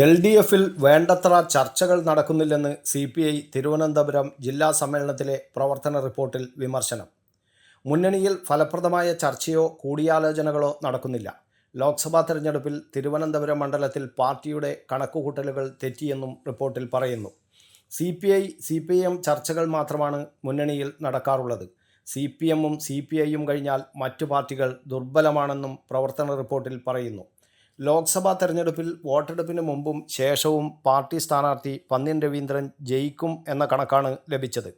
L D എഫിൽ വേണ്ടത്ര ചർച്ചകൾ നടക്കുന്നില്ലെന്ന് സി പി ഐ തിരുവനന്തപുരം ജില്ലാ സമ്മേളനത്തിലെ പ്രവർത്തന റിപ്പോർട്ടിൽ വിമർശനം. മുന്നണിയിൽ ഫലപ്രദമായ ചർച്ചയോ കൂടിയാലോചനകളോ നടക്കുന്നില്ല. ലോക്സഭാ തെരഞ്ഞെടുപ്പിൽ തിരുവനന്തപുരം മണ്ഡലത്തിൽ പാർട്ടിയുടെ കണക്കുകൂട്ടലുകൾ തെറ്റിയെന്നും റിപ്പോർട്ടിൽ പറയുന്നു. C P I C P M ചർച്ചകൾ മാത്രമാണ് മുന്നണിയിൽ നടക്കാറുള്ളത്. സി പി എമ്മും സി പി ഐയും കഴിഞ്ഞാൽ മറ്റു പാർട്ടികൾ ദുർബലമാണെന്നും പ്രവർത്തന റിപ്പോർട്ടിൽ പറയുന്നു. ലോക്സഭാ തെരഞ്ഞെടുപ്പിൽ വോട്ടെടുപ്പിന് മുമ്പും ശേഷവും പാർട്ടി സ്ഥാനാർത്ഥി പന്ന്യൻ രവീന്ദ്രൻ ജയിക്കും എന്ന കണക്കാണ് ലഭിച്ചത്.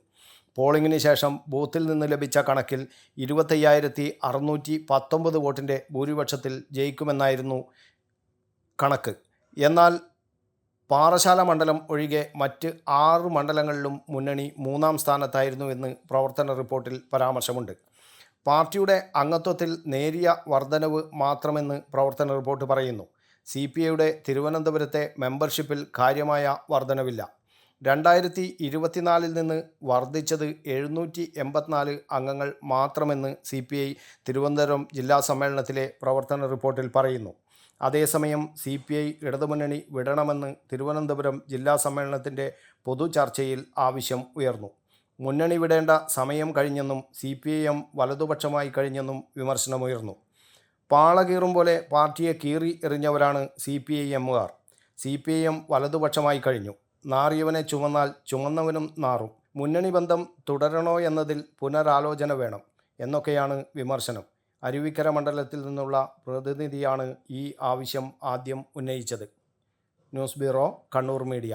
പോളിംഗിന് ശേഷം ബൂത്തിൽ നിന്ന് ലഭിച്ച കണക്കിൽ ഇരുപത്തയ്യായിരത്തി അറുന്നൂറ്റി പത്തൊമ്പത് വോട്ടിന്റെ ഭൂരിപക്ഷത്തിൽ ജയിക്കുമെന്നായിരുന്നു കണക്ക്. എന്നാൽ പാറശാല മണ്ഡലം ഒഴികെ മറ്റ് ആറ് മണ്ഡലങ്ങളിലും മുന്നണി മൂന്നാം സ്ഥാനത്തായിരുന്നു എന്ന് പ്രവർത്തന റിപ്പോർട്ടിൽ പരാമർശമുണ്ട്. പാർട്ടിയുടെ അംഗത്വത്തിൽ നേരിയ വർധനവ് മാത്രമെന്ന് പ്രവർത്തന റിപ്പോർട്ട് പറയുന്നു. സി പി ഐയുടെ തിരുവനന്തപുരത്തെ മെമ്പർഷിപ്പിൽ കാര്യമായ വർധനവില്ല. രണ്ടായിരത്തി ഇരുപത്തിനാലിൽ നിന്ന് വർദ്ധിച്ചത് എഴുന്നൂറ്റി എൺപത്തിനാല് അംഗങ്ങൾ മാത്രമെന്ന് സി പി ഐ തിരുവനന്തപുരം ജില്ലാ സമ്മേളനത്തിലെ പ്രവർത്തന റിപ്പോർട്ടിൽ പറയുന്നു. അതേസമയം സി പി ഐ ഇടതുമുന്നണി വിടണമെന്ന് തിരുവനന്തപുരം ജില്ലാ സമ്മേളനത്തിന്റെ പൊതു ചർച്ചയിൽ ആവശ്യം ഉയർന്നു. മുന്നണി വിടേണ്ട സമയം കഴിഞ്ഞെന്നും സി പി ഐ എം വലതുപക്ഷമായി കഴിഞ്ഞെന്നും വിമർശനമുയർന്നു. പാള കീറും പോലെ പാർട്ടിയെ കീറി എറിഞ്ഞവരാണ് സി പി ഐ എമ്മുകാർ സി പി ഐ എം വലതുപക്ഷമായി കഴിഞ്ഞു. നാറിയവനെ ചുമന്നാൽ ചുമന്നവനും നാറും. മുന്നണി ബന്ധം തുടരണോ എന്നതിൽ പുനരാലോചന വേണം എന്നൊക്കെയാണ് വിമർശനം. അരുവിക്കര മണ്ഡലത്തിൽ നിന്നുള്ള പ്രതിനിധിയാണ് ഈ ആവശ്യം ആദ്യം ഉന്നയിച്ചത്. News bureau Kannur media.